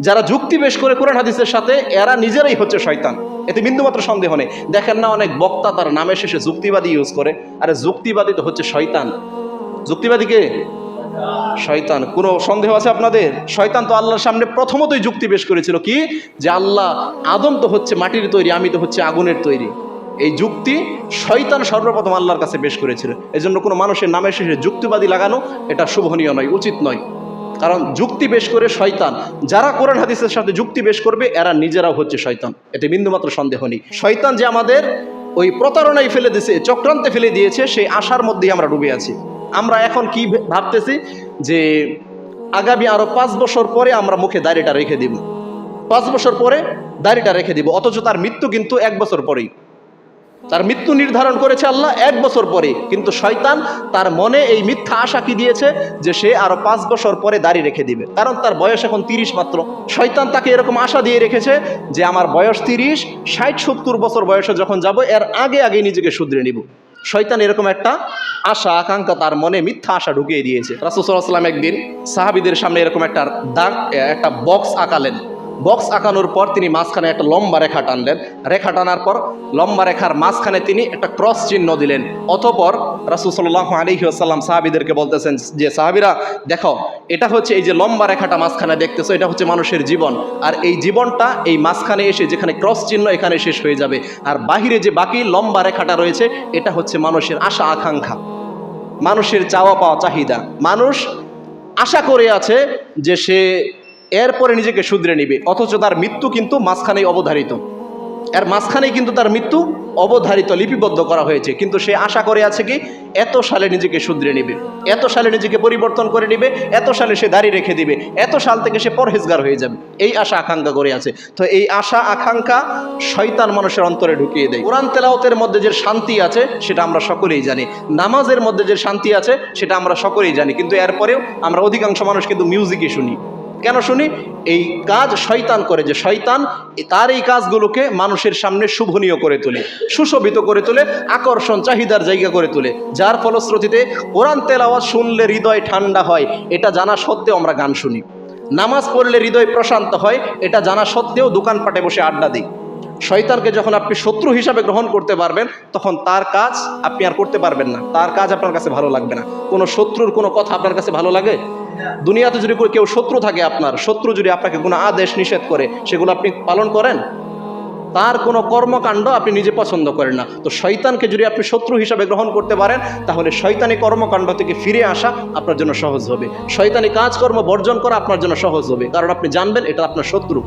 যারা যুক্তি বেশ করে কোরআন হাদিসের সাথে, এরা নিজেরাই হচ্ছে শয়তান। এতে বিন্দুমাত্র সন্দেহ নেই। দেখেন না অনেক বক্তা তার নামের শেষে যুক্তিবাদী ইউজ করে। আরে যুক্তিবাদী তো হচ্ছে শয়তান। যুক্তিবাদী কে? শয়তান। কোনো সন্দেহ আছে আপনাদের? শয়তান তো আল্লাহর সামনে প্রথমতই যুক্তি পেশ করেছিল কি? যে আল্লাহ আদম তো হচ্ছে মাটির তৈরি, আমি তো হচ্ছে আগুনের তৈরি। এই যুক্তি শয়তান সর্বপ্রথম আল্লাহর কাছে পেশ করেছিল। এজন্য কোনো মানুষের নামের শেষে যুক্তিবাদী লাগানো এটা শুভনীয় নয়, উচিত নয়। কারণ যুক্তি বেশ করে শয়তান, যারা কোরআন হাদিসের সাথে যুক্তি বেশ করবে, এরা নিজেরাও হচ্ছে শয়তান। এতে বিন্দুমাত্র সন্দেহ নেই। শয়তান যে আমাদের ওই প্রতারণায় ফেলে দিয়েছে, চক্রান্তে ফেলে দিয়েছে, সেই আশার মধ্যেই আমরা ডুবে আছি। আমরা এখন কি ভাবতেছি? যে আগামী আরও পাঁচ বছর পরে আমরা মুখে দাড়িটা রেখে দিব। পাঁচ বছর পরে দাড়িটা রেখে দিব, অথচ তার মৃত্যু কিন্তু এক বছর পরেই। তার মৃত্যু নির্ধারণ করেছে আল্লাহ এক বছর পরে। কিন্তু শয়তান তার মনে এই মিথ্যা আশা কি দিয়েছে? যে সে আরও পাঁচ বছর পরে দাড়ি রেখে দিবে। কারণ তার বয়স এখন তিরিশ মাত্র। শয়তান তাকে এরকম আশা দিয়ে রেখেছে যে আমার বয়স তিরিশ, ষাট, সত্তর বছর বয়সে যখন যাব, এর আগে আগে নিজেকে শুধরে নিব। শয়তান এরকম একটা আশা, আকাঙ্ক্ষা তার মনে মিথ্যা আশা ঢুকিয়ে দিয়েছে। রাসুসাল্লাম একদিন সাহাবিদের সামনে এরকম একটা দাগ, একটা বক্স আঁকালেন। বক্স আঁকানোর পর তিনি মাঝখানে একটা লম্বা রেখা টানলেন। রেখা টানার পর লম্বা রেখার মাঝখানে তিনি একটা ক্রস চিহ্ন দিলেন। অতপর রাসুল সাল্লাহ আলহি আসাল্লাম সাহাবিদেরকে বলতেছেন যে, সাহাবিরা, দেখো, এটা হচ্ছে এই যে লম্বা রেখাটা মাঝখানে দেখতেছো, এটা হচ্ছে মানুষের জীবন। আর এই জীবনটা এই মাঝখানে এসে যেখানে ক্রস চিহ্ন, এখানে শেষ হয়ে যাবে। আর বাহিরে যে বাকি লম্বা রেখাটা রয়েছে, এটা হচ্ছে মানুষের আশা, আকাঙ্ক্ষা। মানুষের চাওয়া পাওয়া চাহিদা। মানুষ আশা করে আছে যে সে এরপরে নিজেকে শুধরে নিবে, অথচ তার মৃত্যু কিন্তু মাঝখানেই অবধারিত। এর মাঝখানেই কিন্তু তার মৃত্যু অবধারিত, লিপিবদ্ধ করা হয়েছে। কিন্তু সে আশা করে আছে কি, এত সালে নিজেকে শুধরে নিবে, এত সালে নিজেকে পরিবর্তন করে নিবে, এত সালে সে দাড়ি রেখে দিবে, এত সাল থেকে সে পরহেজগার হয়ে যাবে। এই আশা আকাঙ্ক্ষা করে আছে। তো এই আশা আকাঙ্ক্ষা শয়তান মানুষের অন্তরে ঢুকিয়ে দেয়। কোরআন তেলাওতের মধ্যে যে শান্তি আছে, সেটা আমরা সকলেই জানি। নামাজের মধ্যে যে শান্তি আছে, সেটা আমরা সকলেই জানি। কিন্তু এরপরেও আমরা অধিকাংশ মানুষ কিন্তু মিউজিকই শুনি। কেন শুনি? এই কাজ শয়তান করে যে শয়তান তার এই কাজগুলোকে মানুষের সামনে শুভনীয় করে তোলে, সুশোভিত করে তোলে, আকর্ষণ, চাহিদার জায়গা করে তোলে। যার ফলশ্রুতিতে কোরআন তেলাওয়াজ শুনলে হৃদয় ঠান্ডা হয়, এটা জানা সত্ত্বেও আমরা গান শুনি। নামাজ পড়লে হৃদয় প্রশান্ত হয়, এটা জানা সত্ত্বেও দোকানপাটে বসে আড্ডা দিই। শয়তানকে যখন আপনি শত্রু হিসাবে গ্রহণ করতে পারবেন, তখন তার কাজ আপনি আর করতে পারবেন না। তার কাজ আপনার কাছে ভালো লাগবে না। কোনো শত্রুর কোনো কথা আপনার কাছে ভালো লাগে? দুনিয়াতে যদি কেউ শত্রু থাকে আপনার, শত্রু যদি আপনাকে কোনো আদেশ নিষেধ করে, সেগুলো আপনি পালন করেন? তার কোনো কর্মকাণ্ড আপনি নিজে পছন্দ করেন না। তো শয়তানকে যদি আপনি শত্রু হিসাবে গ্রহণ করতে পারেন, তাহলে শয়তানি কর্মকাণ্ড থেকে ফিরে আসা আপনার জন্য সহজ হবে। শয়তানি কাজকর্ম বর্জন করা আপনার জন্য সহজ হবে। কারণ আপনি জানবেন এটা আপনার শত্রু।